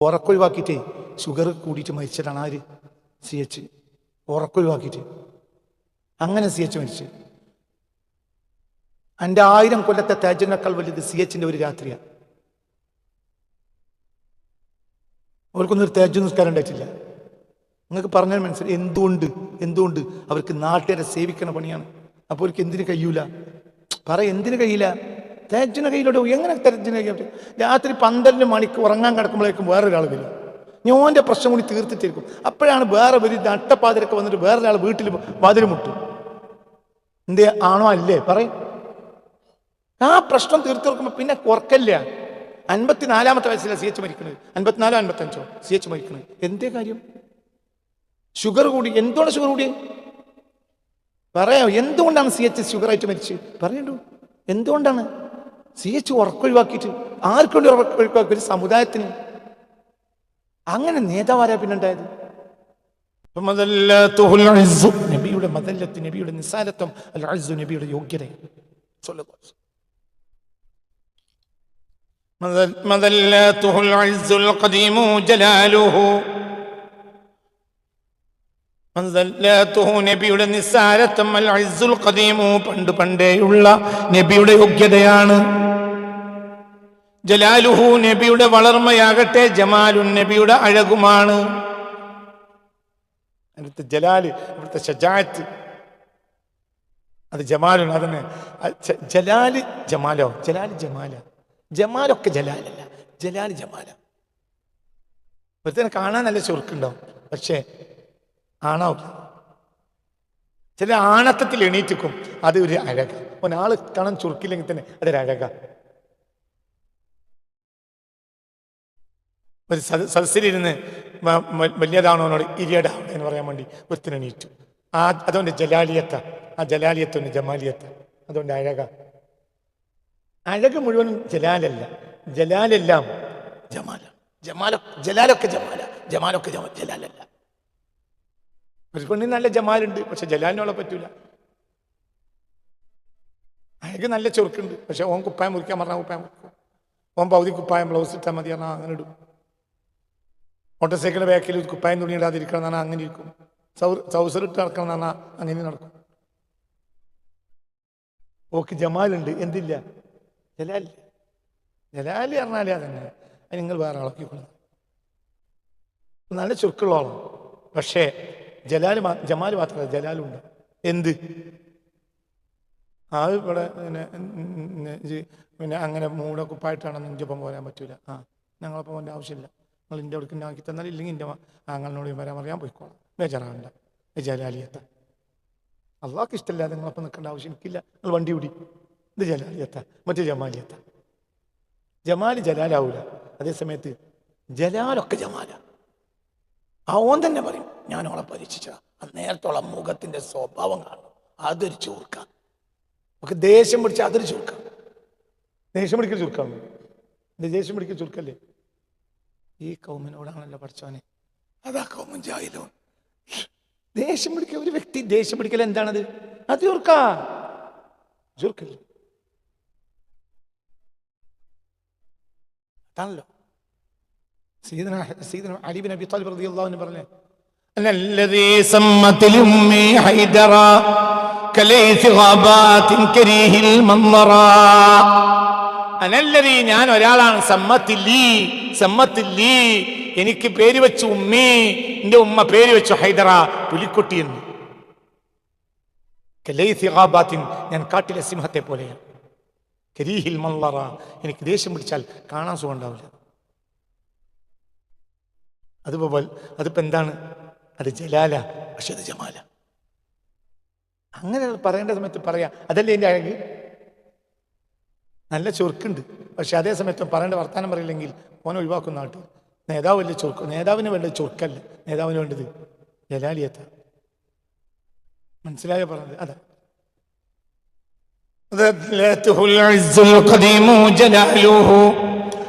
ഉറക്കൊഴിവാക്കിയിട്ടേ. Sugar കൂടിയിട്ട് മരിച്ചതാണ് ആര്? സി എച്ച് ഉറക്കൊഴിവാക്കിയിട്ട്. അങ്ങനെ സി എച്ച് മരിച്ചു. എന്റെ ആയിരം കൊല്ലത്തെ തേജനേക്കാൾ വലുത് സി എച്ചിന്റെ ഒരു രാത്രിയാണ് അവർക്കൊന്നും ഒരു തേജ് നിസ്കാരം ഉണ്ടായിട്ടില്ല. നിങ്ങൾക്ക് പറഞ്ഞാൽ മനസ്സിലായി എന്തുകൊണ്ട് എന്തുകൊണ്ട് അവർക്ക് നാട്ടുകാരെ സേവിക്കണ പണിയാണ്? അപ്പോൾ അവർക്ക് എന്തിനു കഴിയൂല? പറ എന്തിനു കഴിയില്ല? തേജിന് കയ്യിലോട്ട് എങ്ങനെ തെരജിന് കയ്യിലോട്ട് രാത്രി പന്ത്രണ്ട് മണിക്ക് ഉറങ്ങാൻ കിടക്കുമ്പോഴേക്കും വേറൊരാൾ വരും. ഞോന്റെ പ്രശ്നം കൂടി തീർത്തിട്ടിരിക്കും. അപ്പോഴാണ് വേറെ ഒരു നട്ടപ്പാതിരൊക്കെ വന്നിട്ട് വേറൊരാൾ വീട്ടിൽ വാതിൽ മുട്ടും. എന്തേ ആണോ അല്ലേ? പറയും. ആ പ്രശ്നം തീർത്തു കൊടുക്കുമ്പോൾ പിന്നെ കുറക്കല്ല അൻപത്തിനാലാമത്തെ വയസ്സിലാണ് സി എച്ച് മരിക്കുന്നത് അൻപത്തിനാലോ അൻപത്തഞ്ചോ സി എച്ച് മരിക്കുന്നത് എന്തേ കാര്യം? ഷുഗർ കൂടി എന്തുകൊണ്ട് ഷുഗർ കൂടി പറയാം എന്തുകൊണ്ടാണ് സി എച്ച് ഷുഗർ ആയിട്ട് മരിച്ചത്? പറയണ്ടു എന്തുകൊണ്ടാണ്? സി എച്ച് ഉറക്കൊഴിവാക്കിയിട്ട് ആർക്ക് വേണ്ടി ഉറക്കൊഴിവാക്കി ഒരു സമുദായത്തിന്. അങ്ങനെ നേതാവാരാ പിന്നുണ്ടായത് നബിയുടെ മതല്ലത്ത് നബിയുടെ നിസാരത്വം അൽ അൽസു നബിയുടെ യോഗ്യത. മതല്ലാത്തുഹുൽ അൽസുൽ ഖദീമു ജലാലുഹു. നബിയുടെ അൽ പണ്ട് പണ്ടേയുള്ള നബിയുടെ യോഗ്യതയാണ്. ജലാലുഹു നബിയുടെ വളർമ്മയാകട്ടെ ജമാലു നബിയുടെ അഴകുമാണ്. അവിടുത്തെ ജലാൽ അവിടുത്തെ ഷജാത്ത് അത് ജമാലുൻ അതന്നെ. അത് ജലാൽ ജമാലോ? ജലാൽ ജമാല. ജമാലൊക്കെ ജലാലല്ല. ജലാൽ ജമാല. ഒരുത്തനെ കാണാൻ നല്ല ചുരുക്കുണ്ടാവും പക്ഷേ ആണാവില്ല ചില ആണത്തത്തിൽ എണീറ്റിക്കും. അത് ഒരു അഴക ഒരാൾ കണം ചുരുക്കില്ലെങ്കിൽ തന്നെ അതൊരു അഴക. ഒരു സദ- സദസ്സിലിരുന്ന് വലിയതാണോനോട് ഇരിയട എന്ന് പറയാൻ വേണ്ടി ഒരുത്തിന് എണീറ്റു. ആ അതുകൊണ്ട് ജലാലിയത്ത. ആ ജലാലിയത്തുണ്ട് ജമാലിയത്ത. അതുകൊണ്ട് അഴക. അഴക മുഴുവനും ജലാലല്ല. ജലാലെല്ലാം ജമാല. ജമാല ജലാലൊക്കെ ജമാല. ജമാലൊക്കെ ജമാ ജലാലല്ല. ഒരു നല്ല ജമാലുണ്ട് പക്ഷെ ജലാലിനോളെ പറ്റൂല. അയക്ക് നല്ല ചെറുക്കുണ്ട് പക്ഷെ ഓൻ കുപ്പായം മുറിക്കാൻ പറഞ്ഞാൽ കുപ്പായം മുറിക്കും. ഓൻ പകുതി കുപ്പായം ബ്ലൗസ് ഇട്ടാൽ മതി പറഞ്ഞാൽ അങ്ങനെ ഇടും. മോട്ടോർ സൈക്കിൾ ബാക്കിൽ കുപ്പായം തുണി ഇടാതിരിക്കണം എന്നാണ് അങ്ങനെ ഇരിക്കും. സൗസർ ഇട്ട് നടക്കണം എന്ന് പറഞ്ഞാൽ അങ്ങനെ നടക്കും. ഓക്ക് ജമാലുണ്ട് എന്തില്ല? ജലാലില്ല ജലാലി പറഞ്ഞാലേ അതന്നെ. അത് നിങ്ങൾ വേറെ ആളൊക്കെക്കൊള്ളു നല്ല ചുരുക്കുള്ളോളം പക്ഷേ ജലാൽ ജമാൽ മാത്രമല്ല ജലാലുണ്ട് എന്ത്? ആ ഇവിടെ പിന്നെ പിന്നെ അങ്ങനെ മൂടെ കുപ്പായിട്ടാണെന്ന് ഇഞ്ചപ്പം പോരാൻ പറ്റൂല. ആ ഞങ്ങളപ്പം പോകേണ്ട ആവശ്യമില്ല. നിങ്ങൾ ഇന്റെ അടുക്ക് ആക്കി തന്നാൽ ഇല്ലെങ്കിൽ ഇന്റെ ആങ്ങളിനോട് വരാൻ പറയാൻ പോയിക്കോളാം. ബേജാറാവണ്ട. ജലാലിയത്ത. അള്ളാഹ്ക്ക് ഇഷ്ടമില്ലാതെ നിങ്ങളപ്പം നിൽക്കേണ്ട ആവശ്യം എനിക്കില്ല. നിങ്ങൾ വണ്ടി പിടി ഇത് ജലാലിയത്ത. മറ്റേ ജമാലിയത്ത. ജമാൽ ജലാലാവൂല. അതേസമയത്ത് ജലാലൊക്കെ ജമാല. ആ ഓൻ തന്നെ പറയും. ഞാൻ അവളെ പരീക്ഷിച്ചതാ നേരത്തോളം മുഖത്തിന്റെ സ്വഭാവം കാണും അതൊരു ചൂർക്ക. നമുക്ക് ദേഷ്യം പിടിച്ച അതൊരു ചുരുക്ക ദേഷ്യം പിടിക്കൽ ചുരുക്കാണ് എന്റെ ദേഷ്യം പിടിക്കൽ ചുർക്കല്ലേ? ഈ കൗമിനോടാണല്ലോ പഠിച്ചവനെ. അതാ കൗമൻ ജാഹിലോ ദേഷ്യം പിടിക്കൽ ഒരു വ്യക്തി ദേഷ്യം പിടിക്കൽ എന്താണത്? അത് ചുർക്ക. ചുർക്കല്ലേ അതാണല്ലോ. സീതന സീദന അലിബിൻ അബി താലിബ് റതി അൻഹു പറഞ്ഞു. الذي سمت لأمي حيدرا كليث غابات كريه المنظرا അനല്ലതി ഞാൻ ഒരാളാണ് സമ്മത്തില്ലീ സമ്മത്തില്ലീ എനിക്ക് പേര് വെച്ചു ഉമ്മി എന്റെ ഉമ്മ പേര് വെച്ചു ഹൈദറ പുലിക്കുട്ടി എന്ന് കലൈസി ഗാബാത്തിൻ, ഞാൻ കാട്ടിലെ സിംഹത്തെ പോലെയാണ് കരീഹിൽ മല്ലറ എനിക്ക് ദേഷ്യം പിടിച്ചാൽ കാണാൻ സുഖം ഉണ്ടാവില്ല അതുപോലെ അതിപ്പോ എന്താണ് അത് ജലാല പക്ഷെ അത് ജമാല. അങ്ങനെ പറയേണ്ട സമയത്ത് പറയാം അതല്ലേ എന്റെ അഴകി നല്ല ചുരുക്കുണ്ട് പക്ഷെ അതേ സമയത്ത് പറയേണ്ട വർത്തമാനം പറയില്ലെങ്കിൽ ഓനെ ഒഴിവാക്കുന്ന നാട്ടിൽ. നേതാവ് വലിയ ചുർക്ക് നേതാവിന് വേണ്ട ചുർക്കല്ല നേതാവിന് വേണ്ടത് ജലാലിയത്ത. മനസ്സിലായ പറഞ്ഞത്? അതെ.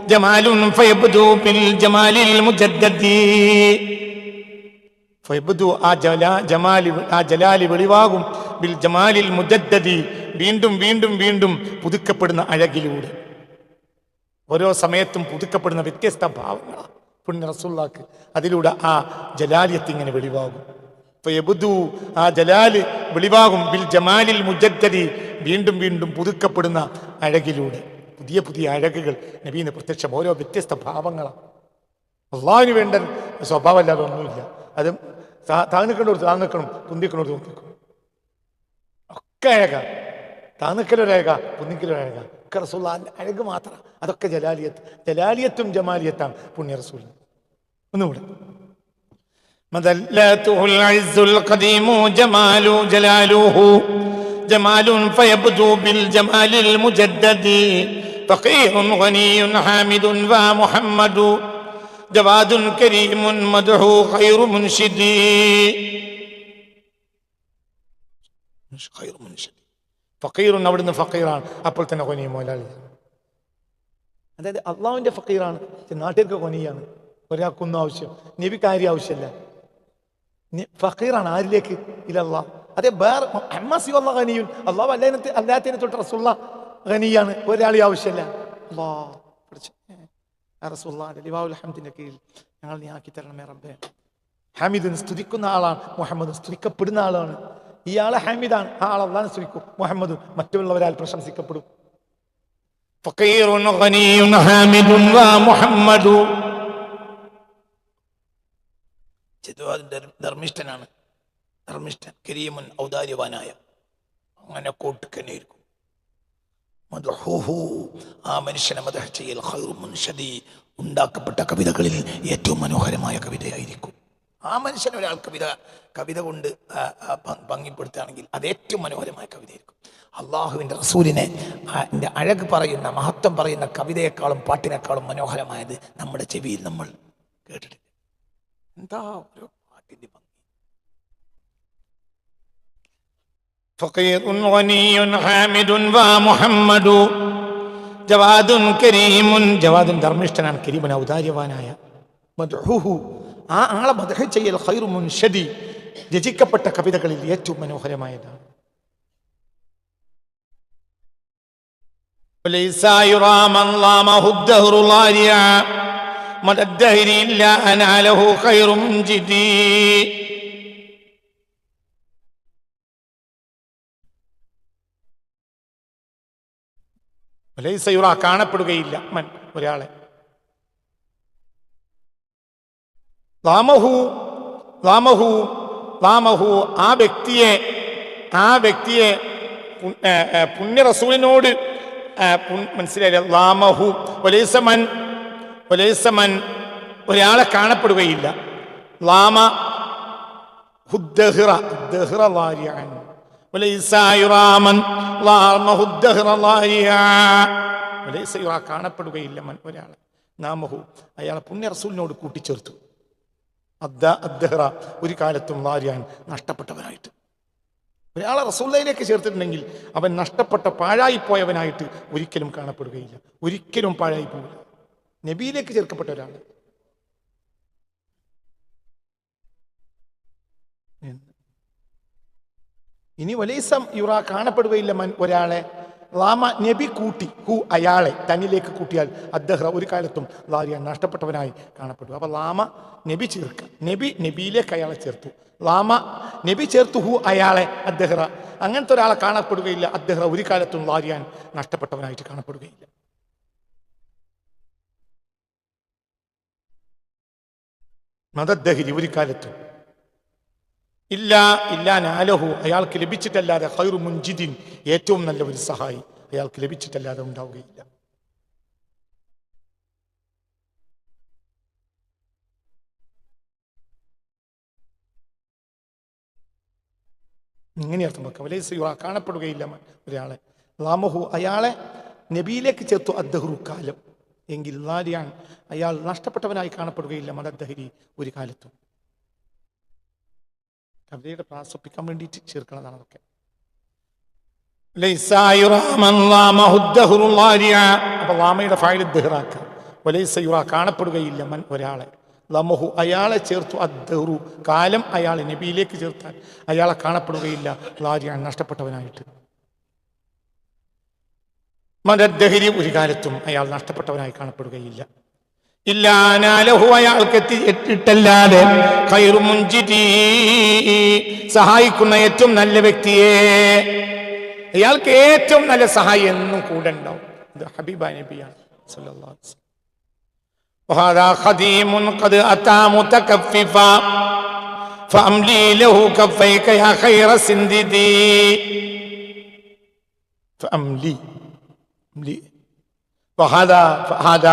ജമാലുൻ ഫയബ്ദു ബിൽ ജമാലിൽ മുജദ്ദദി. ഫൈബുദു ആ ജല ജമാലി ആ ജലാലി വെളിവാകും. ബിൽ ജമാലിൽ മുജദ്ദതി വീണ്ടും വീണ്ടും വീണ്ടും പുതുക്കപ്പെടുന്ന അഴകിലൂടെ. ഓരോ സമയത്തും പുതുക്കപ്പെടുന്ന വ്യത്യസ്ത ഭാവങ്ങൾ പുണ്യ റസൂള്ളാക്ക് അതിലൂടെ ആ ജലാലിയത്ത് ഇങ്ങനെ വെളിവാകും. ഫയബുദു ആ ജലാൽ വെളിവാകും. ബിൽ ജമാലിൽ മുജദ്ദതി വീണ്ടും വീണ്ടും പുതുക്കപ്പെടുന്ന അഴകിലൂടെ. പുതിയ പുതിയ അഴകുകൾ നബീന് പ്രത്യക്ഷം ഓരോ വ്യത്യസ്ത ഭാവങ്ങളാണ് അള്ളാഹിന് വേണ്ട സ്വഭാവമല്ലാതെ ഒന്നുമില്ല. അത് താങ്ങിക്കണോട് താങ്ങിക്കണം തുന്തിക്കണോട് തുന്തിക്കണം ഒക്കെ അഴക താന്നിക്കലൊരഴക പുന്നിക്കലൊരഴക ഒക്കെ റസൂള്ളാന്റെ അഴക് മാത്രം അതൊക്കെ ജലാലിയത്ത് ജലാലിയത്തും ജമാലിയത്താണ് പുണ്യ റസൂൽ ഒന്നുകൂടെ مذلته العز القديم جمال جلاله جمال فيبدو بالجمال المجدد فقير غني حامد ومحمد ജവാദുൻ കരീമുൻ മദ്ഹു ഖൈറു മുൻഷിദി. ഖൈറു മുൻഷിദി. ഫക്കീറുൻ അവിടുന്ന് ഫക്കീറാണ് അപ്പോൾ തന്നെ കൊനി മോലാളി. അതായത് അള്ളാഹുവിന്റെ ഫക്കീറാണ് നാട്ടിലേക്ക് കൊനിയാണ്. ഒരാൾക്കൊന്നും ആവശ്യം. നബിക്കാരി ആവശ്യമില്ല. ഫക്കീറാണ് ആരിലേക്ക്? ഇലല്ലാ അതെ വേറെ അമ്മസി അള്ള ഖനിയുൻ അള്ളാഹു അല്ലാത്ത അല്ലാത്തതിനെ തൊട്ട് റസുള്ള ഖനിയാണ് ഒരാളി ആവശ്യമില്ല. അള്ളാ റസൂള്ളാന്റെ കീഴിൽ ഞങ്ങൾ നീ ആക്കി തരണമേ റബ്ബെ. ഹമീദിന് സ്തുതിക്കുന്ന ആളാണ് മുഹമ്മദ് സ്തുതിക്കപ്പെടുന്ന ആളാണ്. ഇയാളെ ഹമീദാണ്. ആ ആൾ അള്ളാഹ് സ്തുതിക്കും. മുഹമ്മദ് മറ്റുള്ളവരാൽ പ്രശംസിക്കപ്പെടും. ധർമ്മിഷ്ഠനാണ്. ധർമ്മിഷ്ഠൻ കരീമുൻ ഔദാര്യവാനായ. അങ്ങനെ കോട്ടുക്കന്നെ ഇരിക്കും ആ മനുഷ്യനെ മദഹ ഉണ്ടാക്കപ്പെട്ട കവിതകളിൽ ഏറ്റവും മനോഹരമായ കവിതയായിരിക്കും. ആ മനുഷ്യൻ ഒരാൾ കവിത കവിത കൊണ്ട് ഭംഗിപ്പെടുത്തുകയാണെങ്കിൽ അത് ഏറ്റവും മനോഹരമായ കവിതയായിരിക്കും. അള്ളാഹുവിന്റെ റസൂലിനെ എന്റെ അഴക് പറയുന്ന മഹത്വം പറയുന്ന കവിതയെക്കാളും പാട്ടിനേക്കാളും മനോഹരമായത് നമ്മുടെ ചെവിയിൽ നമ്മൾ കേട്ടിട്ടില്ല. എന്താ ഒരു പാട്ടിന്റെ ഭംഗി فقير غني حامد ومحمد جواد كريم ജവാദും ധർമ്മിഷ്ഠനാണ് കരീമൻ ഔദാര്യവാനായ മദ്ഹുഹു ആ ആളെ മദഹ ചെയ്യൽ ഖൈറു മുൻഷദി രചിക്കപ്പെട്ട കവിതകളിൽ ഏറ്റവും മനോഹരമായതാണ് وليس يرى من ظلمه الدهر ضارعا مدى الدهر إلا أنا له خير منجدي ലൈസ യുറ കാണപ്പെടുകയില്ല മൻ ഒരാളെ. ലാമഹു ലാമഹു ലാമഹു ആ വ്യക്തിയെ ആ വ്യക്തിയെ പുണ്യ റസൂലിനോട് മനസ്സിലായില്ല. ലാമഹു ഒലൈസമൻ ഒലൈസമൻ ഒരാളെ കാണപ്പെടുകയില്ല. ലാമ ഹുദ്ദഹിറ ഹുദ്ദഹിറ ലാരിയൻ കാണപ്പെടുകയില്ല മൻ ഒരാൾ നാമഹു അയാളെ പുണ്യ റസൂലിനോട് കൂട്ടിച്ചേർത്തു. അദ്ദ അദ്ദഹ്റ ഒരു കാലത്തും നാരിയാൻ നഷ്ടപ്പെട്ടവനായിട്ട്. ഒരാളെ റസൂല്ലയിലേക്ക് ചേർത്തിട്ടുണ്ടെങ്കിൽ അവൻ നഷ്ടപ്പെട്ട പാഴായിപ്പോയവനായിട്ട് ഒരിക്കലും കാണപ്പെടുകയില്ല. ഒരിക്കലും പാഴായി പോവില്ല നബിയിലേക്ക് ചേർക്കപ്പെട്ട ഒരാൾ ഇനി ഒലൈസം യുറ കാണപ്പെടുകയില്ല മൻ ഒരാളെ. ലാമ നബി കൂട്ടി ഹു അയാളെ തന്നിലേക്ക് കൂട്ടിയാൽ അദ്ദേഹം ഒരു കാലത്തും ലാരിയ നഷ്ടപ്പെട്ടവനായി കാണപ്പെടും. അപ്പൊ ലാമ നബി ചേർക്കുക നബി നബിയിലേക്ക് അയാളെ ചേർത്തു. ലാമ നബി ചേർത്തു ഹു അയാളെ അദ്ദേഹം അങ്ങനത്തെ ഒരാളെ കാണപ്പെടുകയില്ല അദ്ദേഹം ഒരു കാലത്തും ലാരിയാൻ നഷ്ടപ്പെട്ടവനായിട്ട് കാണപ്പെടുകയില്ല. മതദ്ദേഹരി ഒരു കാലത്തും ഇല്ല ഇല്ല നാലഹു. അയാൾക്ക് ലഭിച്ചിട്ടല്ലാതെ ഹൈറു മുൻജിദിൻ ഏറ്റവും നല്ല ഒരു സഹായി. അയാൾക്ക് ലഭിച്ചിട്ടല്ലാതെ ഉണ്ടാവുകയില്ല. ഇങ്ങനെ അർത്ഥം വെക്കാം. വലൈസ യുറ കാണപ്പെടുകയില്ല ഒരാളെ. ലാമഹു അയാളെ നബിയിലേക്ക് ചേർത്തു അദ്ദേഹം കാലം. എങ്കിൽ ലാലിയാൻ അയാൾ നഷ്ടപ്പെട്ടവനായി കാണപ്പെടുകയില്ല മദദ്ദഹരി ഒരു കാലത്തും. അവരുടെ പ്രാസപ്പിക്കാൻ വേണ്ടിയിട്ട് ചേർക്കണതാണ് അതൊക്കെ. അപ്പൊ ലാമയുടെ ഫയൽ ദഹ്റാക്കുക കാണപ്പെടുകയില്ല മൻ ഒരാളെ. ലമഹു അയാളെ ചേർത്തു അദ്ദഹ്റു. കാലം അയാൾ നബിയിലേക്ക് ചേർത്താൽ അയാളെ കാണപ്പെടുകയില്ല. ലാരിയാണ് നഷ്ടപ്പെട്ടവനായിട്ട്. മനദ്ദേഹരി ഒരു കാലത്തും അയാൾ നഷ്ടപ്പെട്ടവനായി കാണപ്പെടുകയില്ല. ഇല്ലാനാലഹു അയാൾക്ക് എത്തി എത്തിയിട്ടല്ലാതെ ഖൈറു മുൻജിരി സഹായിക്കുന്ന ഏറ്റവും നല്ല വ്യക്തിയെ അയാൾക്ക് ഏറ്റവും നല്ല സഹായം എന്നും കൂടെ ഉണ്ടാവും ഇത് ഹബീബ നബിയാണ് സല്ലല്ലാഹു അലൈഹി വസല്ലം. وهذا خديم قد أتى متكففا فأملي له كفيك يا خير سنددي فأملي أملي ഫഹാദ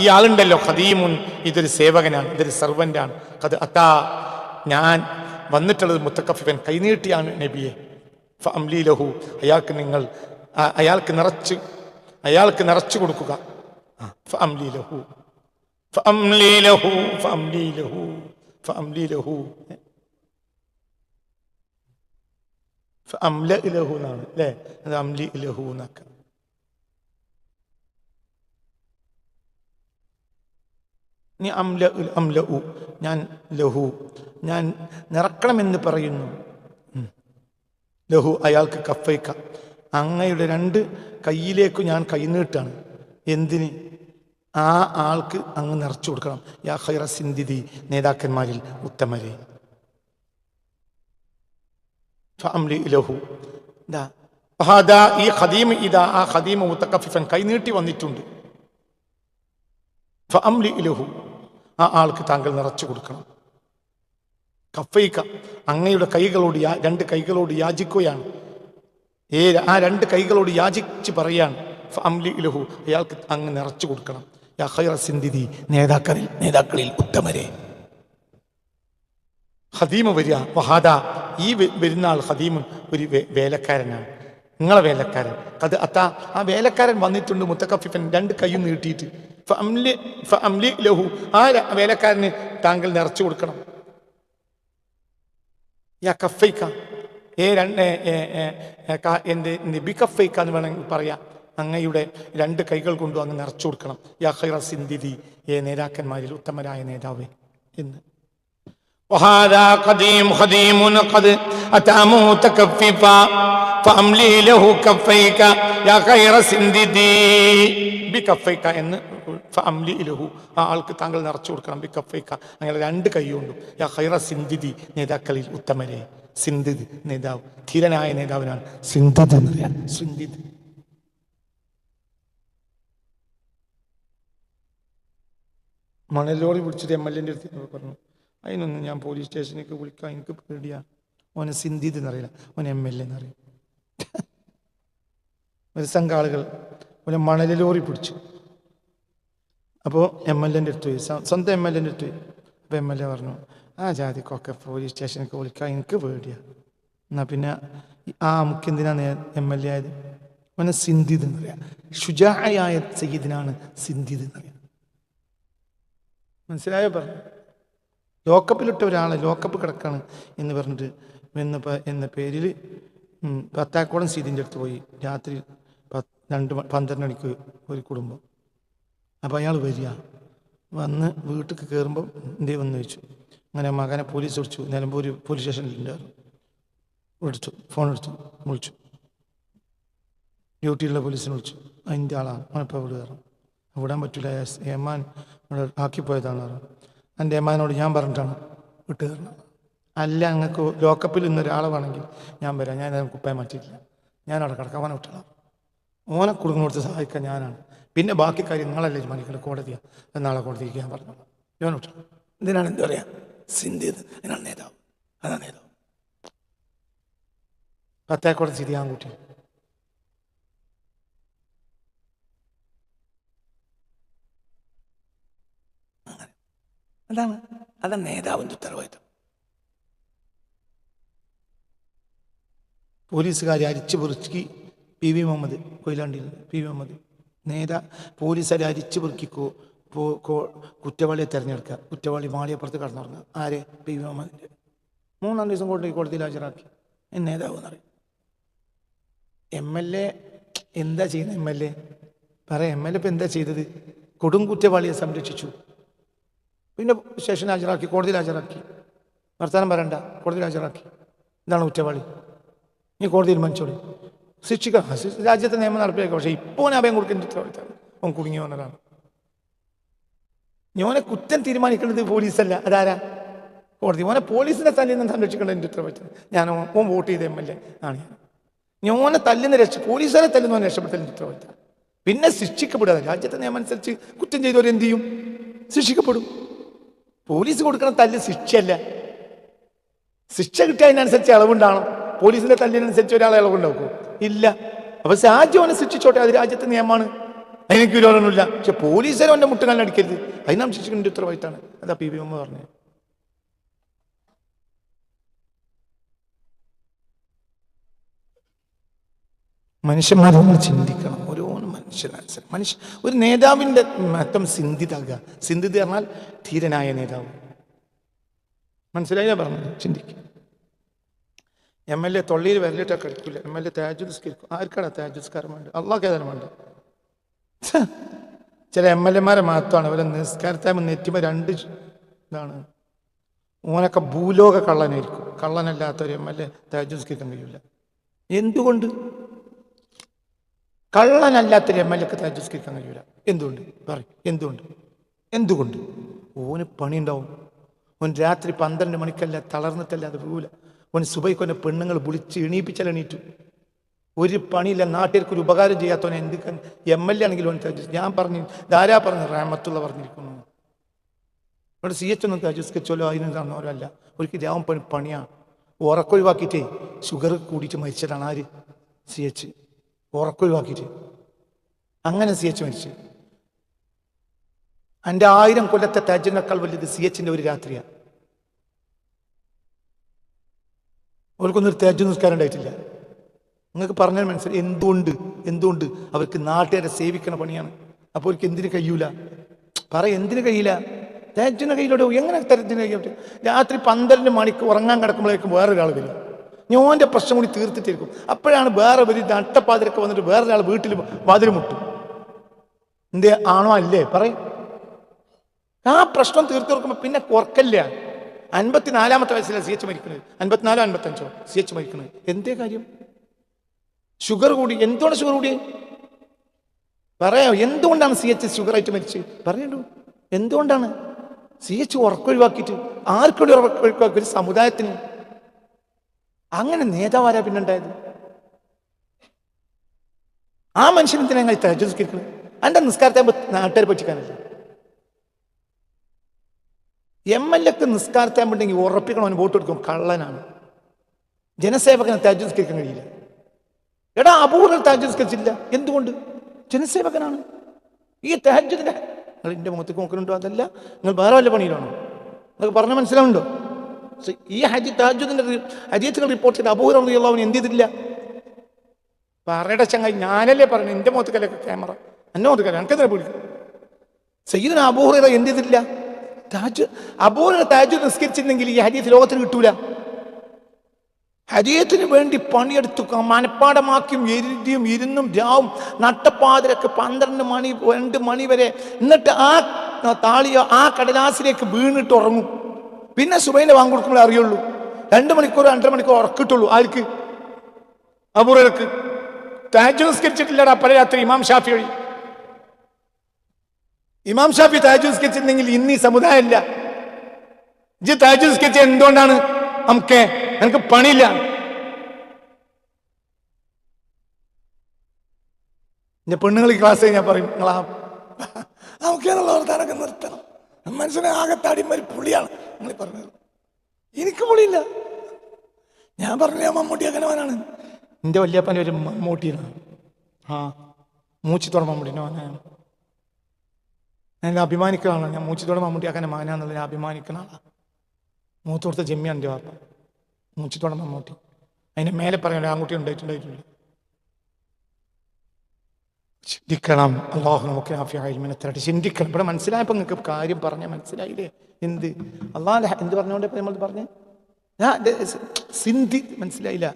ഈ ആളുണ്ടല്ലോ ഖദീമുൻ ഇതൊരു സേവകനാണ് ഇതൊരു സർവന്റാണ് അത് അത്താ ഞാൻ വന്നിട്ടുള്ളത് മുത്തക്കഫിഫൻ കൈനീട്ടിയാണ് നബിയെ. അംലി ലഹു അയാൾക്ക് നിങ്ങൾ അയാൾക്ക് നിറച്ച് അയാൾക്ക് നിറച്ചു കൊടുക്കുക. അംലി ലഹു ലഹു ലഹു ലഹു എന്നാണ് അല്ലേ? അത് അംലി ലഹു എന്നൊക്കെ. നീ അംല അംല ഉ. ഞാൻ ലഹു. ഞാൻ നിറക്കണമെന്ന് പറയുന്നു. ലഹു അയാൾക്ക് കഫൈക്ക. അങ്ങയുടെ രണ്ട് കയ്യിലേക്ക് ഞാൻ കൈനീട്ടാണ് എന്തിന്? ആ ആൾക്ക് അങ്ങ് നിറച്ചു കൊടുക്കണം. യാ ഖൈറ സിന്ധിതി നേതാക്കന്മാരിൽ ഉത്തമരെ. ലഹു. ഈ ഖദീം ഇതാ ആ ഖദീം മുത്തക്കഫിഫൻ കൈനീട്ടി വന്നിട്ടുണ്ട്. ഫഅംലി ലഹു. ആ ആൾക്ക് താങ്കൾ നിറച്ചു കൊടുക്കണം. കഫൈക്ക അങ്ങയുടെ കൈകളോട് രണ്ട് കൈകളോട് യാചിക്കുകയാണ്. ഏ ആ രണ്ട് കൈകളോട് യാചിച്ച് പറയാണ് ലഹു അയാൾക്ക് അങ്ങ് നിറച്ചു കൊടുക്കണം. യാ നേതാക്കളിൽ നേതാക്കളിൽ ഉത്തമരെ. ഹദീമ വരിക വഹാദ ഈ വരുന്ന ആൾ ഹദീമ് ഒരു വേലക്കാരനാണ്. നിങ്ങളെ വേലക്കാരൻ. അത് അത്താ ആ വേലക്കാരൻ വന്നിട്ടുണ്ട് മുത്തക്കഫിഫൻ രണ്ട് കൈയും നീട്ടിയിട്ട്. ലഹു. ആ വേലക്കാരന് താങ്കൾ നിറച്ചു കൊടുക്കണം. യാ കഫൈക്ക ഏ രണ്ട് എന്ത് നിബി കഫൈക്ക എന്ന് വേണമെങ്കിൽ പറയാം. അങ്ങയുടെ രണ്ട് കൈകൾ കൊണ്ടും അങ്ങ് നിറച്ചു കൊടുക്കണം. യാ ഖൈറ സിന്ധിതി ഏ നേതാക്കന്മാരിൽ ഉത്തമരായ നേതാവേ എന്ന്. وهذا قديم خديم قد أتى متكففا فأملي له كفيك يا خير سنددي بكفيك എന്ന് ഫഅംലി ലഹു ആ ആൾക്ക് താങ്കൾ നിറച്ചു കൊടുക്കണം ബി കഫൈക്ക അങ്ങനെ രണ്ട് കൈകൊണ്ടും യാ ഖൈറ സിന്ധിതി നേതാക്കളിൽ ഉത്തമരെ സിന്ധിദ് നേതാവ് ധീരനായ നേതാവിനാണ് സിന്ധിദ് എന്ന് പറയാം സിന്ധിദ് മണലോറി വിളിച്ചിട്ട് എം എൽ എൻ്റെ അടുത്ത് പറഞ്ഞു അതിനൊന്നും ഞാൻ പോലീസ് സ്റ്റേഷനിലേക്ക് വിളിക്കാൻ എനിക്ക് പേടിയാ. ഓനെ സിന്ധിത് എന്നറിയില്ല. ഓനെ എം എൽ എ എന്നറിയില്ല ഒരു സംഘ ആളുകൾ ലോറി പിടിച്ചു. അപ്പോൾ എം എൽ എന്റെ അടുത്ത് പോയി. സ്വ- സ്വന്തം എം എൽ എന്റെ അടുത്ത് പോയി. അപ്പോൾ എം എൽ എ പറഞ്ഞു ആ ജാതിക്കൊക്കെ പോലീസ് സ്റ്റേഷനിലേക്ക് വിളിക്കാൻ എനിക്ക് പേടിയാ. എന്നാ പിന്നെ ആ നമുക്ക് എന്തിനാണ് എം എൽ എ ആയത്? ഓനെ സിന്ധിത് എന്നറിയാം. ഷുജായ സയ്യിദിനാണ് സിന്ധിത് എന്നറിയാം. മനസ്സിലായോ പറഞ്ഞു? ലോക്കപ്പിലിട്ട ഒരാൾ ലോക്കപ്പ് കിടക്കാണ് എന്ന് പറഞ്ഞിട്ട് എന്ന എന്ന പേരിൽ പത്താക്കോളം സീതിന്റെ അടുത്ത് പോയി. രാത്രി പത്ത് രണ്ട് പന്ത്രണ്ട് മണിക്ക് ഒരു കുടുംബം. അപ്പോൾ അയാൾ വരിക. വന്ന് വീട്ടിൽ കയറുമ്പോൾ എന്തേ വന്ന് ചോദിച്ചു. അങ്ങനെ മകനെ പോലീസ് വിളിച്ചു. നിലമ്പൂർ പോലീസ് സ്റ്റേഷനിലുണ്ടായിരുന്നു. വിളിച്ചു. ഫോൺ എടുത്തു. വിളിച്ചു. ഡ്യൂട്ടിയിലുള്ള പോലീസിനെ വിളിച്ചു. അതിന്റെ ആളാണ്. അവനിപ്പോൾ ഇവിടെ കയറും. വിടാൻ പറ്റില്ല ഏമാൻ ഇവിടെ ആക്കിപ്പോയതാണ് പറഞ്ഞു. എന്റെ അമ്മാനോട് ഞാൻ പറഞ്ഞിട്ടാണ് വിട്ടു തരണം അല്ല അങ്ങക്ക് ലോക്കപ്പിൽ ഇന്ന് ഒരാളെ വേണമെങ്കിൽ ഞാൻ വരാം. ഞാൻ കുപ്പായം മാറ്റിയിട്ടില്ല. ഞാൻ അവിടെ കിടക്കാൻ അവനെ വിട്ടണം ഓനെ കുടുങ്ങി കൊടുത്ത് സഹായിക്കാൻ ഞാനാണ്. പിന്നെ ബാക്കി കാര്യം നിങ്ങളല്ലേ തീരുമാനിക്കുന്നത് കോടതിയാണ് അത് നാളെ കോടതിക്ക് ഞാൻ പറഞ്ഞു ഞാൻ വിട്ടു ഇതിനാണ് എന്താ പറയുക സിന്ധി ഇതിനാണ് നേതാവ്. അതാണ് നേതാവ്. പത്തേക്കോടെ സ്ഥിതി ആൺകുട്ടി. അതാണ് അതാണ് നേതാവിന്റെ ഉത്തരവാദിത്വം. പോലീസുകാരെ അരിച്ചു പെറുക്കി പി വി മുഹമ്മദ് കൊയിലാണ്ടിയിൽ പി വി മുഹമ്മദ്. നേതാ പോലീസുകാരെ അരിച്ചു പെറുക്കിക്കോ കുറ്റവാളിയെ തിരഞ്ഞെടുക്കുക. കുറ്റവാളി മാളിയപ്പുറത്ത് പറഞ്ഞു ആരെ? പി വി മുഹമ്മദിന്റെ മൂന്നാം ദിവസം കൊണ്ട് കോടതിയിൽ ഹാജരാക്കി. നേതാവ് എന്നറിയും. എം എൽ എ എന്താ ചെയ്യുന്നത് എം എൽ എ? പറയാം എം എൽ എ ഇപ്പം എന്താ ചെയ്തത്? കൊടും കുറ്റവാളിയെ സംരക്ഷിച്ചു. പിന്നെ സ്റ്റേഷൻ ഹാജരാക്കി കോടതിയിൽ ഹാജരാക്കി. വർത്തമാനം വരണ്ട കോടതിയിൽ ഹാജരാക്കി. ഇതാണ് കുറ്റവാളി. നീ കോടതി തീരുമാനിച്ചോളി. ശിക്ഷിക്കാം രാജ്യത്തെ നിയമം നടപ്പിലാക്കുക പക്ഷേ ഇപ്പോൾ അഭയം കൊടുക്കേണ്ട ഉത്തരവാദിത്തമാണ് അവൻ കുടുങ്ങി വന്നതാണ്. ഞാനെ കുറ്റം തീരുമാനിക്കേണ്ടത് പോലീസല്ല. അതാരാ? കോടതി. ഓനെ പോലീസിനെ തല്ലിന്ന് സംരക്ഷിക്കേണ്ടത് എന്റെ ഉത്തരവാദിത്തം ഞാൻ ഓൻ വോട്ട് ചെയ്ത എം എൽ എ ആണ് ഞാൻ. ഞാനെ തല്ലുന്ന രക്ഷ പോലീസുകാരെ തല്ലുന്ന രക്ഷപ്പെടുത്തലിന്റെ ഉത്തരവാദിത്തം പിന്നെ ശിക്ഷിക്കപ്പെടുക. രാജ്യത്തെ നിയമം അനുസരിച്ച് കുറ്റം ചെയ്തവരെന്ത് ചെയ്യും? ശിക്ഷിക്കപ്പെടും. പോലീസ് കൊടുക്കണ തല്ല് ശിക്ഷയല്ല. ശിക്ഷ കിട്ടിയതിനനുസരിച്ച് ഇളവുണ്ടാവണം. പോലീസിന്റെ തല്ലിനനുസരിച്ച് ഒരാളെ ഇളവുണ്ടാക്കും. ഇല്ല. അപ്പൊ അവനെ ശിക്ഷിച്ചോട്ടെ. അത് രാജ്യത്തെ നിയമമാണ്. അതിനൊക്കെ വിരോധമൊന്നുമില്ല പക്ഷെ പോലീസുകാരും അവന്റെ മുട്ടുകാലിൽ അടിക്കരുത്. നാം ശിക്ഷിക്കേണ്ട ഉത്തരവാദിത്തമാണ് അതാ പി ബി എമ്മ പറഞ്ഞത്. മനുഷ്യന്മാർ നമ്മൾ മനുഷ്യനനുസരിച്ച് മനുഷ്യ ഒരു നേതാവിന്റെ മഹത്വം സിന്ധിതാകുക സിന്ധിത് പറഞ്ഞാൽ ധീരനായ നേതാവ്. മനസ്സിലായില്ല പറഞ്ഞത്? ചിന്തിക്കും. എം എൽ എ തൊള്ളിയിൽ വിരലിട്ടൊക്കെ എടുക്കില്ല എം എൽ എ താജുസ്കരിക്കും ആർക്കാണ് താജുസ്കാരം വേണ്ടത്? അള്ളാഹ് ഏതാനും വേണ്ടത്? ചില എം എൽ എമാരെ മാത്രമാണ് അവരെ നിസ്കാരത്തായ്മ നെറ്റിമ രണ്ട് ഇതാണ്. ഓനൊക്കെ ഭൂലോക കള്ളനായിരിക്കും. കള്ളനല്ലാത്തൊരു എം എൽ എ താജുസ്കരിക്കാൻ കഴിയില്ല എന്തുകൊണ്ട്? കള്ളനല്ലാത്തൊരു എം എൽ എക്ക് താജുസ്കരിക്കാൻ കഴിയൂല. എന്തുകൊണ്ട്? പറയും. എന്തുകൊണ്ട്? എന്തുകൊണ്ട്? ഓന് പണി പണിയുണ്ടാവും. ഓൻ രാത്രി പന്ത്രണ്ട് മണിക്കല്ല തളർന്നിട്ടല്ല അത് പോകൂല ഓൻ സുബൈക്കൊന്നെ പെണ്ണുങ്ങൾ വിളിച്ച് എണീപ്പിച്ചാൽ എണീറ്റു. ഒരു പണിയില്ല. നാട്ടുകാർക്ക് ഒരു ഉപകാരം ചെയ്യാത്തവൻ എന്ത് എം എൽ എ ആണെങ്കിലും ഓൻ താജുസ് ഞാൻ പറഞ്ഞു ധാരാ പറഞ്ഞു റാമത്തുള്ള പറഞ്ഞിരിക്കുന്നു. ഇവിടെ സി എച്ച് ഒന്നും താജുസ്കരിച്ചോലോ അതിന് തന്നോലോ അല്ല. ഒരിക്കൽ രാവും പണി പണിയാണ് ഉറക്കൊഴിവാക്കിയിട്ടേ ഷുഗർ കൂടിയിട്ട് മരിച്ചതാണ് ആര്? സി എച്ച് ഉറക്കൊഴിവാക്കിയിട്ട്. അങ്ങനെ സി എച്ച് മരിച്ചു എന്റെ ആയിരം കൊല്ലത്തെ തേജനേക്കാൾ വലുത് സി എച്ചിന്റെ ഒരു രാത്രിയാണ് അവർക്കൊന്നൊരു തേജ് നിസ്കാരം ഉണ്ടായിട്ടില്ല. നിങ്ങൾക്ക് പറഞ്ഞാൽ മനസ്സിലായി എന്തുകൊണ്ട് എന്തുകൊണ്ട് അവർക്ക് നാട്ടുകാരെ സേവിക്കണ പണിയാണ്? അപ്പോൾ അവർക്ക് എന്തിനു കഴിയൂല? പറ എന്തിനു കഴിയില്ല? തേജിന് കയ്യിലൂടെ എങ്ങനെ തരത്തിന് കഴിയാൻ രാത്രി പന്ത്രണ്ട് മണിക്ക് ഉറങ്ങാൻ കിടക്കുമ്പോഴേക്കും വേറൊരാൾ വരും. ഞാന്റെ പ്രശ്നം കൂടി തീർത്തിട്ടിരിക്കും. അപ്പോഴാണ് വേറെ ഒരു നട്ടപ്പാതിരൊക്കെ വന്നിട്ട് വേറൊരാൾ വീട്ടിൽ വാതിൽ മുട്ടും. എന്തേ ആണോ അല്ലേ? പറയും. ആ പ്രശ്നം തീർത്തു കൊടുക്കുമ്പോൾ പിന്നെ കുറക്കല്ല. അൻപത്തിനാലാമത്തെ വയസ്സിലാണ് സി എച്ച് മരിക്കുന്നത് അൻപത്തിനാലോ അൻപത്തഞ്ചോ സി എച്ച് മരിക്കുന്നത് എന്തേ കാര്യം? ഷുഗർ കൂടി എന്തുകൊണ്ട് ഷുഗർ കൂടി? പറയാം എന്തുകൊണ്ടാണ് സി എച്ച് ഷുഗർ ആയിട്ട് മരിച്ച് പറയണ്ടു എന്തുകൊണ്ടാണ്? സി എച്ച് ഉറക്കൊഴിവാക്കിയിട്ട് ആർക്കൊരു ഉറക്കൊഴിവാക്കി ഒരു സമുദായത്തിന് അങ്ങനെ നേതാവാരാ പിന്നുണ്ടായത് ആ മനുഷ്യനെ തന്നെ ഞങ്ങൾ തേജസ്കരിക്കുന്നത് എന്റെ നിസ്കാരത്തെ നാട്ടുകാരെ പറ്റിക്കാനല്ല. എം എൽ എക്ക് നിസ്കാരത്തെ ഉണ്ടെങ്കിൽ ഉറപ്പിക്കണം അവന് വോട്ട് കൊടുക്കും. കള്ളനാണ്. ജനസേവകനെ താജുസ്കരിക്കാൻ കഴിയില്ല. എടാ അപൂർവ താജുസ്കരിച്ചില്ല എന്തുകൊണ്ട്? ജനസേവകനാണ്. ഈ താജുദിനെ നിങ്ങൾ എന്റെ മുഖത്തേക്ക് നോക്കുന്നുണ്ടോ? അതല്ല. നിങ്ങൾ വേറെ വല്ല പണിയിലാണോ? നിങ്ങൾക്ക് പറഞ്ഞ മനസ്സിലാവുന്നുണ്ടോ? സോ, ഈ ഹജി താജുദിന്റെ ഹജീത്തിന് റിപ്പോർട്ട് ചെയ്ത അപൂർവ അവൻ എന്ത് ചെയ്തില്ല? പറയുടെ ചങ്ങായി ഞാനല്ലേ പറഞ്ഞു എന്റെ മുഖത്തേക്കല്ലേ ക്യാമറ എന്റെ മുഖത്തേക്കല്ല എനിക്കെതിരെ പിടിക്കും സയ്യിദിന് അബൂഹുറ എന്ത് ചെയ്തിട്ടില്ല താജ് അബൂഹുറ താജ് നിസ്കരിച്ചിരുന്നെങ്കിൽ ഈ ഹജീത്ത് ലോകത്തിന് കിട്ടൂല. ഹരിയത്തിന് വേണ്ടി പണിയെടുത്തു മനപ്പാടമാക്കിയും എരുതിയും ഇരുന്നും രാവും നട്ടപ്പാതിരക്ക് പന്ത്രണ്ട് മണി രണ്ട് മണി വരെ. എന്നിട്ട് ആ താളിയോ ആ കടലാസിലേക്ക് വീണിട്ട് ഉറങ്ങും. പിന്നെ സുബൈനെ വാങ്ങി കൊടുക്കുമ്പോൾ അറിയുള്ളൂ. രണ്ട് മണിക്കൂർ രണ്ടര മണിക്കൂർ ഉറക്കിട്ടുള്ളൂ ആർക്ക്? അബൂറക്ക് താജ് നിസ്കരിച്ചിട്ടില്ലടാ പല രാത്രി ഇമാം ഷാഫി വഴി. ഇമാം ഷാഫി താജ് നിസ്കരിച്ചിരുന്നെങ്കിൽ ഇന്ന് ഈ സമുദായം ഇല്ല ഇജ് താജ് നിസ്കരിച്ച എന്തുകൊണ്ടാണ്? നമുക്ക് എനിക്ക് പണിയില്ല. പെണ്ണുങ്ങൾ ക്ലാസ് ഞാൻ പറയും നിങ്ങളാ നമുക്കെന്നുള്ള വർത്താനൊക്കെ നിർത്തണം. മനുഷ്യനെ ആകെ താടിമാരി പുള്ളിയാണ്. നിങ്ങൾ പറഞ്ഞത്. എനിക്ക് പുള്ളിയില്ല. ഞാൻ പറഞ്ഞില്ല മമ്മൂട്ടി അങ്ങനവനാണ് എന്റെ വല്യപ്പന്റെ ഒരു മമ്മൂട്ടിയാണ്. ആ മൂച്ചിത്തോടെ മമ്മൂട്ടിന്റെ മോനാണ്. ഞാൻ അഭിമാനിക്കുന്ന ആളാണ് ഞാൻ മൂച്ചിത്തോടെ മമ്മൂട്ടി അങ്ങനെ മാനാന്നുള്ളത് ഞാൻ അഭിമാനിക്കുന്ന ആളാണ് മൂത്തോടുത്ത ജമ്മിയാണ് എന്റെ വാപ്പ. മൂച്ചിത്തോടെ മമ്മൂട്ടി. അതിന്റെ മേലെ പറയാനുള്ള ആൺകുട്ടി ഉണ്ടായിട്ടുണ്ടായിട്ടില്ല ചിന്തിക്കണം. അള്ളാഹു നമുക്ക് ആഫിയായ്മനെ തരട്ടെ. ചിന്തിക്കണം. ഇവിടെ മനസ്സിലായപ്പോൾ നിങ്ങൾക്ക് കാര്യം പറഞ്ഞാൽ മനസ്സിലായില്ലേ? എന്ത്? അള്ളാഹ് എന്ത് പറഞ്ഞുകൊണ്ട് നമ്മൾ പറഞ്ഞേ? സിന്ധി മനസ്സിലായില്ല.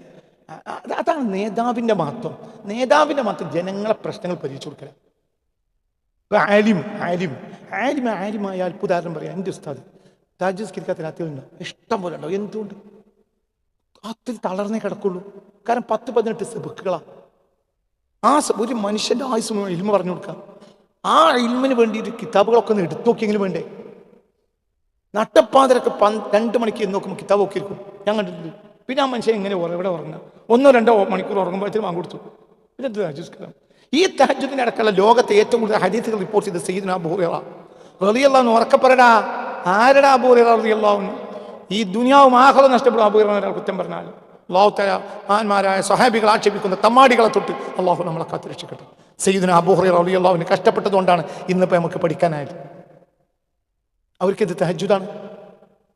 അതാണ് നേതാവിന്റെ മഹത്വം. നേതാവിന്റെ മഹത്വം ജനങ്ങളെ പ്രശ്നങ്ങൾ പരിഹരിച്ചു കൊടുക്കല ആലിം ആലിം. ആലിം ആലിമായ ഉദാഹരണം പറയാം. എന്റെ ഉസ്താദ്? താജസ്കരിക്കാത്ത രാത്രികളുണ്ടോ ഇഷ്ടം പോലെ ഉണ്ടോ? എന്തുകൊണ്ട്? അതിൽ തളർന്നേ കിടക്കുള്ളൂ. കാരണം പത്ത് പതിനെട്ട് സെബുക്കുകളാ. ആ ഒരു മനുഷ്യന്റെ ആയുസ് ഇൽമ പറഞ്ഞു കൊടുക്കാം ആ ഇൽമിന് വേണ്ടിയിട്ട് കിതാബുകളൊക്കെ ഒന്ന് എടുത്തു നോക്കിയെങ്കിലും വേണ്ടേ? നട്ടപ്പാതിരൊക്കെ പ രണ്ട് മണിക്ക് എന്ന് നോക്കുമ്പോൾ കിതാബ് ഒക്കെ ഇരിക്കും. ഞാൻ കണ്ടിട്ടുണ്ട്. പിന്നെ ആ മനുഷ്യൻ എങ്ങനെ എവിടെ ഉറങ്ങുക? ഒന്നോ രണ്ടോ മണിക്കൂർ ഉറങ്ങുമ്പോഴത്തേക്കും വാങ്ങി കൊടുത്തു. പിന്നെ തഹജ്ജുദ് ഈ തഹജുദിന്റെ അടക്കമുള്ള ലോകത്തെ ഏറ്റവും കൂടുതൽ ഹദീസുകൾ റിപ്പോർട്ട് ചെയ്ത സയ്യിദ്ന അബൂറിയ റളിയല്ലാഹു ഉറക്കപ്പെടാ ആരടാ ബോറിയള റളിയല്ലാഹു ഈ ദുനിയാവും ആഹ്ലം നഷ്ടപ്പെടും അബൂറിയ കുറ്റം പറഞ്ഞാൽ. അള്ളാഹു തല മഹാന്മാരായ സഹാബികൾ ആക്ഷേപിക്കുന്ന. തമ്മാടികളെ തൊട്ട് അള്ളാഹു നമ്മളെ കാത്തു രക്ഷിക്കട്ടെ. സയ്യിദ്ന അലി അള്ളാഹുവിന് കഷ്ടപ്പെട്ടതുകൊണ്ടാണ് ഇന്നിപ്പോൾ നമുക്ക് പഠിക്കാനായത്. അവർക്ക് ഇത് തഹജുദാണ്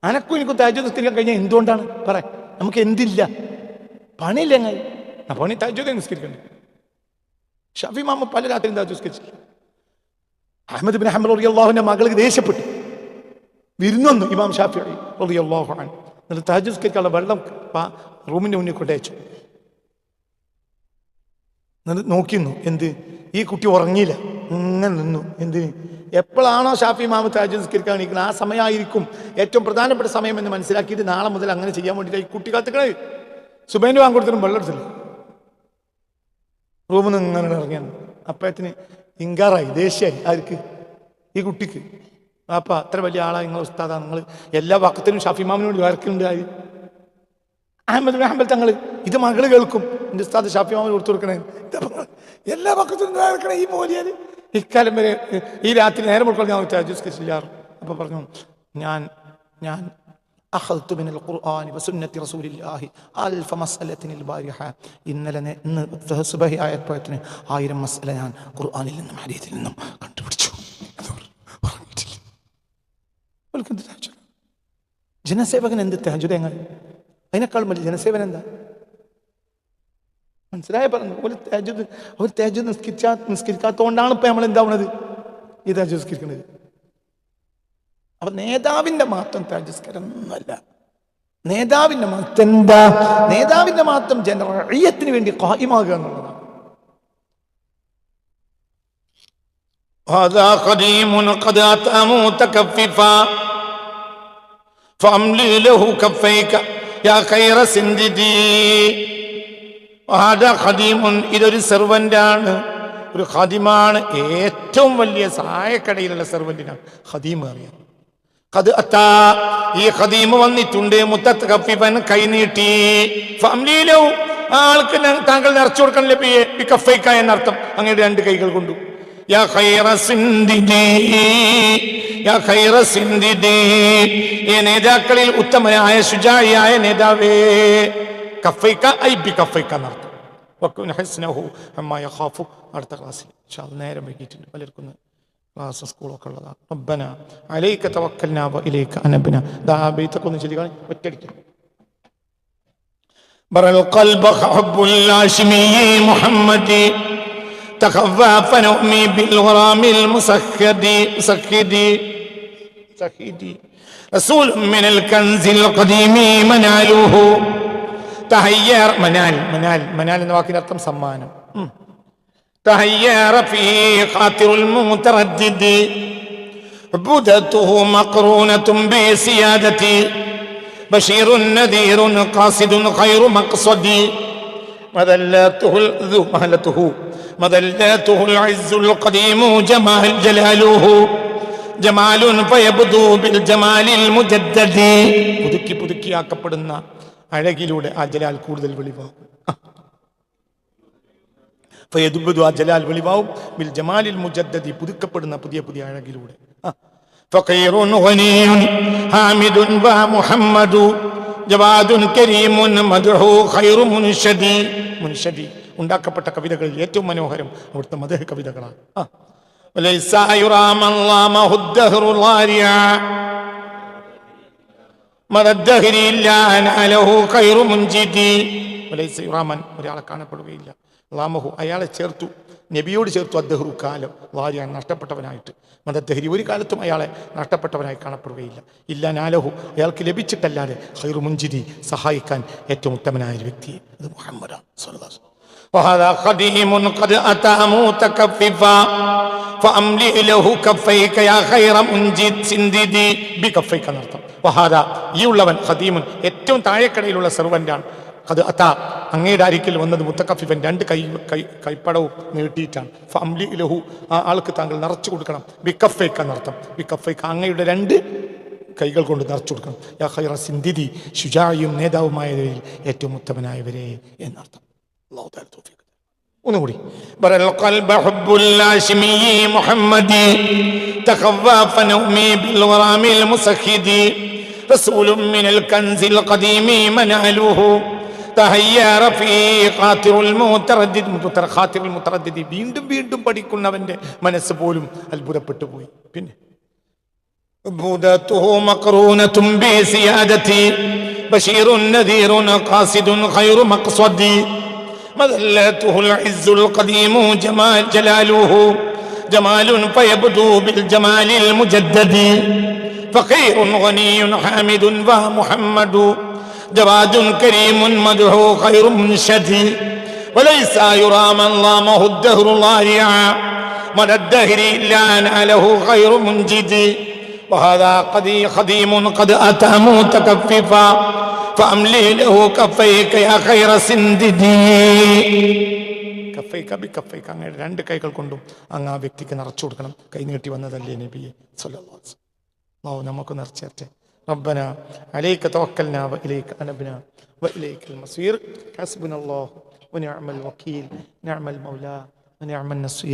അനക്കും എനിക്കും തഹജുദ് നിസ്കരിക്കാൻ കഴിഞ്ഞാൽ എന്തുകൊണ്ടാണ്? പറ നമുക്ക് എന്തില്ല? പണിയില്ല ഞങ്ങൾ ആ പണി തഹജുദ് നിസ്കരിക്കണ്ടേ? ഷഫി മാമ പല രാത്രിയും തഹജുദ് നിസ്കരിച്ചില്ല. അഹമ്മദ് ബിൻ അഹമ്മദ് അള്ളാഹുവിന്റെ മകൾക്ക് ദേഷ്യപ്പെട്ടു. വിരുന്നു ഇമാം ഷാഫി അള്ളാഹു അൻഹു. എന്നിട്ട് തഹജുദ് നിസ്കരിക്കാനുള്ള വെള്ളം റൂമിന്റെ മുന്നിൽ കൊണ്ടയച്ചു എന്നിട്ട് നോക്കിന്നു എന്ത്? ഈ കുട്ടി ഉറങ്ങിയില്ല. ഇങ്ങനെ നിന്നു. എന്തിന് എപ്പോഴാണോ ഷാഫി മാമ താജ് നിസ്കരിക്കാൻ നിൽക്കുന്നത് ആ സമയമായിരിക്കും ഏറ്റവും പ്രധാനപ്പെട്ട സമയം എന്ന് മനസ്സിലാക്കിയിട്ട് നാളെ മുതൽ അങ്ങനെ ചെയ്യാൻ വേണ്ടിയിട്ട് ഈ കുട്ടി കാത്തുക്കണേ. സുബൈന്റെ വാങ്ങിക്കൊടുത്തിനും വെള്ളം എടുത്തില്ല. റൂമിൽ നിന്ന് ഇങ്ങനെ ഇറങ്ങിയാണ്. അപ്പത്തിന് ഇങ്കാറായി ദേഷ്യായി. ആർക്ക്? ഈ കുട്ടിക്ക്. അപ്പ അത്ര വലിയ ആളാ നിങ്ങൾ ഉസ്താദാ നിങ്ങൾ എല്ലാ വക്കത്തിനും ഷാഫി മാമിന് വേണ്ടി വരക്കുന്നുണ്ട് ആര് അഹമ്മദ് ബിൻ ഹംബൽ തങ്ങൾ ഇത് മകള് കേൾക്കും എൻ്റെ ഉസ്താദ് ഷാഫി മാമന് കൊടുത്തു കൊടുക്കണേ ഇതപ്പോ എല്ലാ പക്കത്തും കേൾക്കണേ ഈ മോലിയാല് ഇക്കാലം വരെ ഈ രാത്രി നേരം ഉൾക്കൊള്ളി ഞാൻ തഹജുസ്കരിച്ചില്ലാറ് അപ്പൊ പറഞ്ഞു ഞാൻ ഞാൻ أخذت من القرآن وسنة رسول الله ألف مسألة البارحة ഇന്നലെ നേ- ഇന്ന് സുബഹി ആയപ്പോഴത്തിന് ആയിരം മസല ഞാൻ ഖുർആനിൽ നിന്നും ഹദീസിൽ നിന്നും കണ്ടുപിടിച്ചു അത് അവർക്ക് എന്ത് തഹജ്ജുദ്? ജനസേവകൻ എന്ത് തഹജുദങ്ങൾ അതിനേക്കാൾ വലിയ ജനസേവനം എന്താ മനസ്സിലായ പറഞ്ഞു ഒരു തേജുദ് ഒരു തേജുദ് നിസ്കരിച്ചാ നിസ്കരിക്കാത്തോണ്ടാണ് ഇപ്പൊ നമ്മൾ എന്താവുന്നത് ഈ തേജ് നിസ്കരിക്കുന്നത് അപ്പൊ നേതാവിന്റെ മാത്രം തേജസ്കരം ഒന്നല്ല നേതാവിന്റെ മാത്രം എന്താ നേതാവിന്റെ മാത്രം ജനറീയത്തിന് വേണ്ടി കായിമാകുക എന്നുള്ളതാണ് هذا قديم قد أتى متكففا ഇതൊരു സെർവന്റാണ് ഒരു ഹദിമാണ് ഏറ്റവും വലിയ സഹായക്കടയിലുള്ള സെർവന്റിനാണ് ഖദീം അറിയാം ഖദ് അത്താ. ഈ ഖദീം വന്നിട്ടുണ്ട്. മുത്തത്ത് കഫിഫൻ കൈനീട്ടി ഫംലീലു ആൾക്ക് താങ്കൾ നിറച്ചു കൊടുക്കാൻ ലഭിയെ കഫൈക്ക എന്നർത്ഥം. അങ്ങനെ രണ്ട് കൈകൾ കൊണ്ടു. യാ ഖൈറ സിന്ദിദി യാ ഖൈറ സിന്ദിദി ഈ നേതാക്കളിൽ ഉത്തമനായ ശുചായിയായ നേതാവേ കഫൈക്ക ഐ ബി കഫൈക്ക എന്നർത്ഥം വക്കുൻ ഹസ്നഹു അമ്മ യഖാഫു അടുത്ത ക്ലാസ്സിൽ ഇൻഷാ അല്ലാ നേരം വൈകിയിട്ടുണ്ട് പലർക്കും ക്ലാസ് സ്കൂളൊക്കെ ഉള്ളതാണ് റബ്ബന അലൈക തവക്കൽനാ വ ഇലൈക അനബ്ന ദാ ബൈത്തൊക്കെ ഒന്ന് ചൊല്ലിക്കാണി ഒറ്റയടിക്ക് بر القلب حب الهاشمي محمد تخفى فنؤمي بالغرام المسخد مسخد مسخد رسول من الكنز القديم مناله تهير منال منال منال എന്ന വാക്കിന്റെ അർത്ഥം സമ്മാനം ഉം. تهير فيه خاطر المتردد عبودته مقرونة بسيادتي بشير نذير قاصد خير مقصد പുതുക്കി പുതുക്കി ആക്കപ്പെടുന്ന അഴകിലൂടെ ആ ജലാൽ കൂടുതൽ വെളിവാകും. ഫയദുബുദു ആ ജലാൽ വെളിവാവും ബിൽ ജമാലിൽ മുജദ്ദദി പുതുക്കപ്പെടുന്ന പുതിയ പുതിയ അഴകിലൂടെ. ഫഖീറുൻ ഹനീൻ ഹാമിദുൻ വ മുഹമ്മദു. ജവാദുൻ കരീമുൻ ഉണ്ടാക്കപ്പെട്ട കവിതകളിൽ ഏറ്റവും മനോഹരം അവിടുത്തെ മധുഹ കവിതകളാണ്. ഒരാളെ കാണപ്പെടുകയില്ല. അയാളെ ചേർത്തു. നബിയോട് ചേർത്തു അദ്ദേഹു കാലം വാരിയാണ് നഷ്ടപ്പെട്ടവനായിട്ട് മതദ്ദഹരി ഒരു കാലത്തും അയാളെ നഷ്ടപ്പെട്ടവനായി കാണപ്പെടുകയില്ല ഇല്ല നാലഹു അയാൾക്ക് ലഭിച്ചിട്ടല്ലാതെ ഹൈറു മുഞ്ചിരി സഹായിക്കാൻ ഏറ്റവും ഉത്തമനായ ഒരു വ്യക്തി അത് മുഹമ്മദാണ് സ്വല്ലല്ലാഹു അലൈഹി വസല്ലം. وهذا قديم قد أتى متكففا فأملئ له كفيك يا خير منجد سنددي بكفيك എന്നർത്ഥം വഹാദ ഈ ഉള്ളവൻ ഖദീമുൻ ഏറ്റവും താഴെക്കടയിലുള്ള സെർവന്റാണ് അത് അത്ത അങ്ങയുടെ അരികിൽ വന്നത് മുത്തക്കഫിഫൻ രണ്ട് കൈ കൈ കൈപ്പടവും നീട്ടിയിട്ടാണ് ഫംലി ലഹു ആ ആൾക്ക് താങ്കൾ നിറച്ചു കൊടുക്കണം ബിക്കഫേക്ക് എന്നർത്ഥം ബിക്കഫേക്ക് അങ്ങയുടെ രണ്ട് കൈകൾ കൊണ്ട് നിറച്ചു കൊടുക്കണം യാ ഖൈറ സിന്ധിതി ശുചായും നേതാവുമായവരിൽ ഏറ്റവും ഉത്തമനായവരെ എന്നർത്ഥം അല്ലാഹു തആല തൗഫീഖ് ഒന്നുകൂടി بر القلب حب الهاشمي محمد تخفى فنومي بالغرام المسخد رسول من الكنز القديم مناله تهيا رفيقاتر المتردد മുത്തർ ഖാത്തിറുൽ മുത്തറദ്ദിദി വീണ്ടും വീണ്ടും പഠിക്കുന്നവന്റെ മനസ്സ് പോലും അത്ഭുതപ്പെട്ടു പോയി പിന്നെ عبودته مقرونة بسيادتي بشير نذير قاصد خير مقصد مذلته العز القديم جمال جلاله جمال فيبدو بالجمال المجدد فقير غني حامد ومحمد جواد كريم مدعو خير منشد وليس يرى من ضامه الدهر ضارعا من الدهر إلا ناله غير منجد وهذا قدي خديم قد أتى متكففا فأملي له كفيك يا خير سنددي കഫൈക്ക ബി കഫൈക്ക അങ്ങയുടെ രണ്ട് കൈകൾ കൊണ്ടും അങ്ങ് ആ വ്യക്തിക്ക് നിറച്ചു കൊടുക്കണം കൈ നീട്ടി വന്നതല്ലേ നബിയെ സല്ലല്ലാഹു അലൈഹി വസല്ലം. അല്ലാഹു നമുക്ക് നിറച്ചേർത്തെ ربنا عليك توكلنا وإليك أنبنا وإليك المصير. حسبنا الله ونعم الوكيل. نعم المولى ونعم النصير.